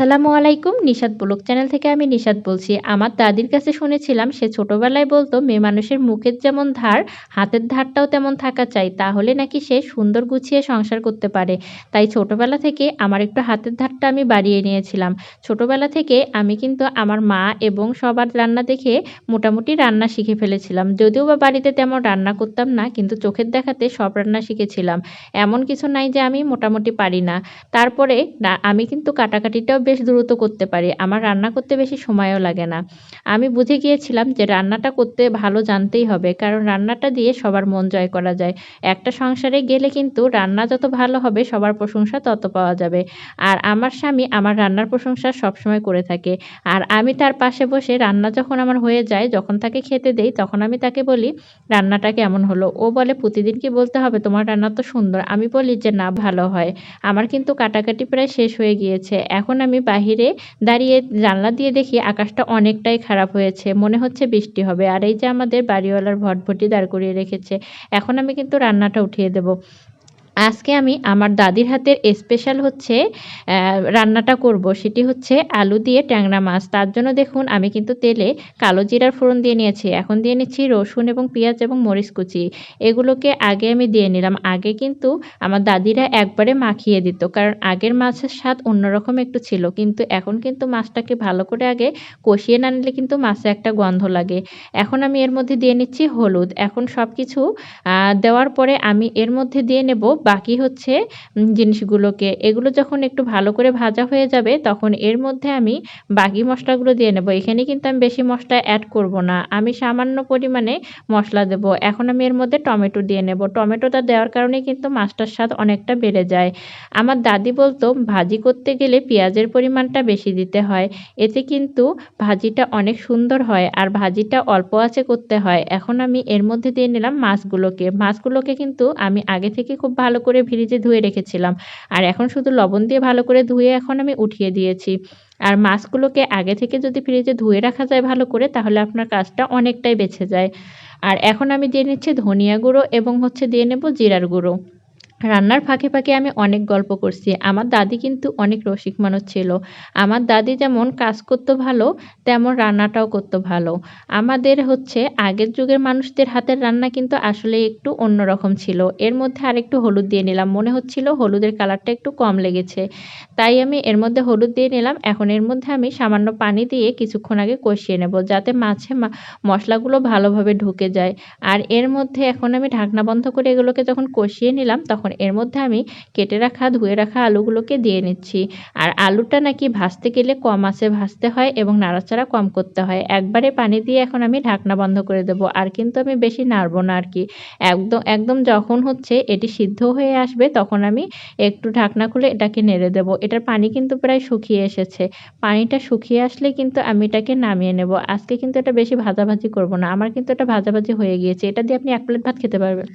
আসসালামু আলাইকুম Nishad blog channel থেকে আমি নিশাদ বলছি। আমার দাদির কাছে শুনেছিলাম, সে ছোটবেলায় বলতো, মেয়ে মানুষের মুখের যেমন ধার, হাতের ধারটাও তেমন থাকা চাই। তাহলে নাকি সে সুন্দর গুছিয়ে সংসার করতে পারে। তাই ছোটবেলা থেকে আমার একটু হাতের ধারটা আমি বাড়িয়ে নিয়েছিলাম। ছোটবেলা থেকে আমি কিন্তু আমার মা এবং সবার রান্না দেখে মোটামুটি রান্না শিখে ফেলেছিলাম। যদিও বা বাড়িতে তেমন রান্না করতাম না, কিন্তু চোখের দেখাতে সব রান্না শিখেছিলাম। এমন কিছু নাই যে আমি মোটামুটি পারি না। তারপরে আমি কিন্তু কাটাকাটিটাও বেশ দ্রুত করতে পারি। আমার রান্না করতে বেশি সময়ও লাগে না। আমি বুঝে গিয়েছিলাম যে রান্নাটা করতে ভালো জানতেই হবে, কারণ রান্নাটা দিয়ে সবার মন জয় করা যায়। একটা সংসারে গেলে কিন্তু রান্না যত ভালো হবে, সবার প্রশংসা তত পাওয়া যাবে। আর আমার স্বামী আমার রান্নার প্রশংসা সবসময় করে থাকে। আর আমি তার পাশে বসে রান্না যখন আমার হয়ে যায়, যখন তাকে খেতে দেই, তখন আমি তাকে বলি, রান্নাটা কেমন হলো? ও বলে, প্রতিদিন কি বলতে হবে? তোমার রান্না তো সুন্দর। আমি বলি, যে না, ভালো হয়। আমার কিন্তু কাটাকাটি প্রায় শেষ হয়ে গিয়েছে। এখন আমি বাহিরে দাঁড়িয়ে জানলা দিয়ে দেখি আকাশটা অনেকটাই খারাপ হয়েছে। মনে হচ্ছে বৃষ্টি হবে। আর এই যে আমাদের বাড়িওয়ালার ভটভটি দাঁড় করিয়ে রেখেছে। এখন আমি কিন্তু রান্নাটা উঠিয়ে দেব। আজকে আমি আমার দাদির হাতের স্পেশাল হচ্ছে রান্নাটা করব। সেটি হচ্ছে আলু দিয়ে ট্যাংরা মাছ। তার জন্য দেখুন, আমি কিন্তু তেলে কালো জিরার ফোড়ন দিয়ে নিয়েছি। এখন দিয়ে নিচ্ছি রসুন এবং পেঁয়াজ এবং মরিচ কুচি। এগুলোকে আগে আমি দিয়ে নিলাম। আগে কিন্তু আমার দাদিরা একবারে মাখিয়ে দিত, কারণ আগের মাছের স্বাদ অন্যরকম একটু ছিল। কিন্তু এখন কিন্তু মাছটাকে ভালো করে আগে কষিয়ে না নিলে কিন্তু মাছে একটা গন্ধ লাগে। এখন আমি এর মধ্যে দিয়ে নিচ্ছি হলুদ। এখন সব কিছু দেওয়ার পরে আমি এর মধ্যে দিয়ে নেব বাকি হচ্ছে জিনিসগুলোকে। এগুলো যখন একটু ভালো করে ভাজা হয়ে যাবে, তখন এর মধ্যে আমি বাকি মশলাগুলো দিয়ে নেব। এখানে কিন্তু আমি বেশি মশলা অ্যাড করব না। আমি সামান্য পরিমাণে মশলা দেব। এখন আমি এর মধ্যে টমেটো দিয়ে নেব। টমেটোটা দেওয়ার কারণে কিন্তু মাছটার স্বাদ অনেকটা বেড়ে যায়। আমার দাদি বলতো, ভাজি করতে গেলে পেঁয়াজের পরিমাণটা বেশি দিতে হয়। এতে কিন্তু ভাজিটা অনেক সুন্দর হয় আর ভাজিটা অল্প আছে করতে হয়। এখন আমি এর মধ্যে দিয়ে নিলাম মাছগুলোকে। মাছগুলোকে কিন্তু আমি আগে থেকে খুব ভালো ভালো করে ফ্রিজে ধুয়ে রেখেছিলাম। আর এখন শুধু লবণ দিয়ে ভালো করে ধুয়ে এখন আমি উঠিয়ে দিয়েছি। আর মাছগুলোকে আগে থেকে যদি ফ্রিজে ধুয়ে রাখা যায় ভালো করে, তাহলে আপনার কাজটা অনেকটাই বেঁচে যায়। আর এখন আমি দিয়ে নিচ্ছি ধনিয়া গুঁড়ো এবং হচ্ছে দিয়ে নেব জিরার গুঁড়ো। রান্নার ফাঁকে ফাঁকে আমি অনেক গল্প করছি। আমার দাদি কিন্তু অনেক রসিক মানুষ ছিল। আমার দাদি যেমন কাজ করতো ভালো, তেমন রান্নাটাও করতো ভালো। আমাদের হচ্ছে আগের যুগের মানুষদের হাতের রান্না কিন্তু আসলে একটু অন্যরকম ছিল। এর মধ্যে আরেকটু হলুদ দিয়ে নিলাম। মনে হচ্ছিল হলুদের কালারটা একটু কম লেগেছে। তাই আমি এর মধ্যে হলুদ দিয়ে নিলাম। এখন এর মধ্যে আমি সামান্য পানি দিয়ে কিছুক্ষণ আগে কষিয়ে নেব যাতে মাছে মশলাগুলো ভালোভাবে ঢুকে যায়। আর এর মধ্যে এখন আমি ঢাকনা বন্ধ করে এগুলোকে যখন কষিয়ে নিলাম তখন এখন এর মধ্যে আমি কেটে রাখা, ধুয়ে রাখা আলুগুলোকে দিয়ে নিচ্ছি। আর আলুটা নাকি ভাজতে গেলে কম আছে ভাজতে হয় এবং নাড়াচাড়া কম করতে হয়। একবারে পানি দিয়ে এখন আমি ঢাকনা বন্ধ করে দেবো। আর কিন্তু আমি বেশি নাড়বো না আর কি একদম একদম যখন হচ্ছে এটি সিদ্ধ হয়ে আসবে তখন আমি একটু ঢাকনা খুলে এটাকে নেড়ে দেবো। এটার পানি কিন্তু প্রায় শুকিয়ে এসেছে। পানিটা শুকিয়ে আসলে কিন্তু আমি এটাকে নামিয়ে নেব। আজকে কিন্তু এটা বেশি ভাজাভাজি করব না। আমার কিন্তু এটা ভাজাভাজি হয়ে গিয়েছে। এটা দিয়ে আপনি এক প্লেট ভাত খেতে পারবেন।